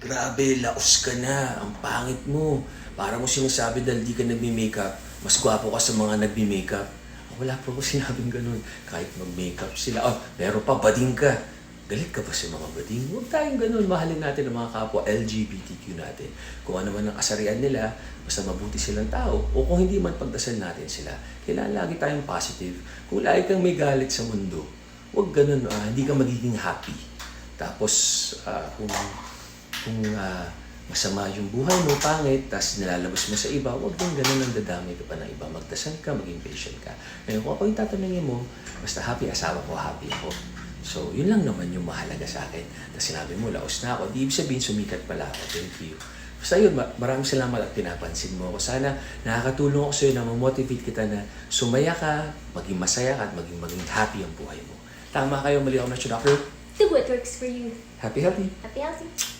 Grabe, laos ka na. Ang pangit mo. Para mo sinasabi dahil di ka nagmi-makeup, mas gwapo ka sa mga nagmi-makeup. Wala pa ko sinabing ganun. Kahit mag-makeup sila. Oh, pero pa, bading ka. Galit ka ba sa mga bading? Huwag tayong ganun. Mahalin natin ang mga kapwa LGBTQ natin. Kung ano man ang kasarian nila, basta mabuti silang tao. O kung hindi man pagdasal natin sila, kailangan lagi tayong positive. Kung lagi kang may galit sa mundo, huwag ganun. ah, hindi ka magiging happy. Tapos, ah, kung, kung ah, masama yung buhay mo, pangit, tapos nilalabas mo sa iba, huwag din ganun ang dadamay ka pa ng iba. Magdasal ka, maging patient ka. Ngayon, kung ako yung tatanungin mo, basta happy asawa ko, happy ako. So, yun lang naman yung mahalaga sa akin. Tapos sinabi mo, laos na ako. Di ibig sabihin, sumikat pala ako. Thank you. Basta yun, ma- maraming salamat at pinapansin mo ako. Sana nakakatulong ako sa'yo na mamotivate kita na sumaya ka, maging masaya ka at maging, maging happy ang buhay mo. Tama kayo, mali ako na siya, doctor. Do what works for you. Happy, happy. Happy, healthy.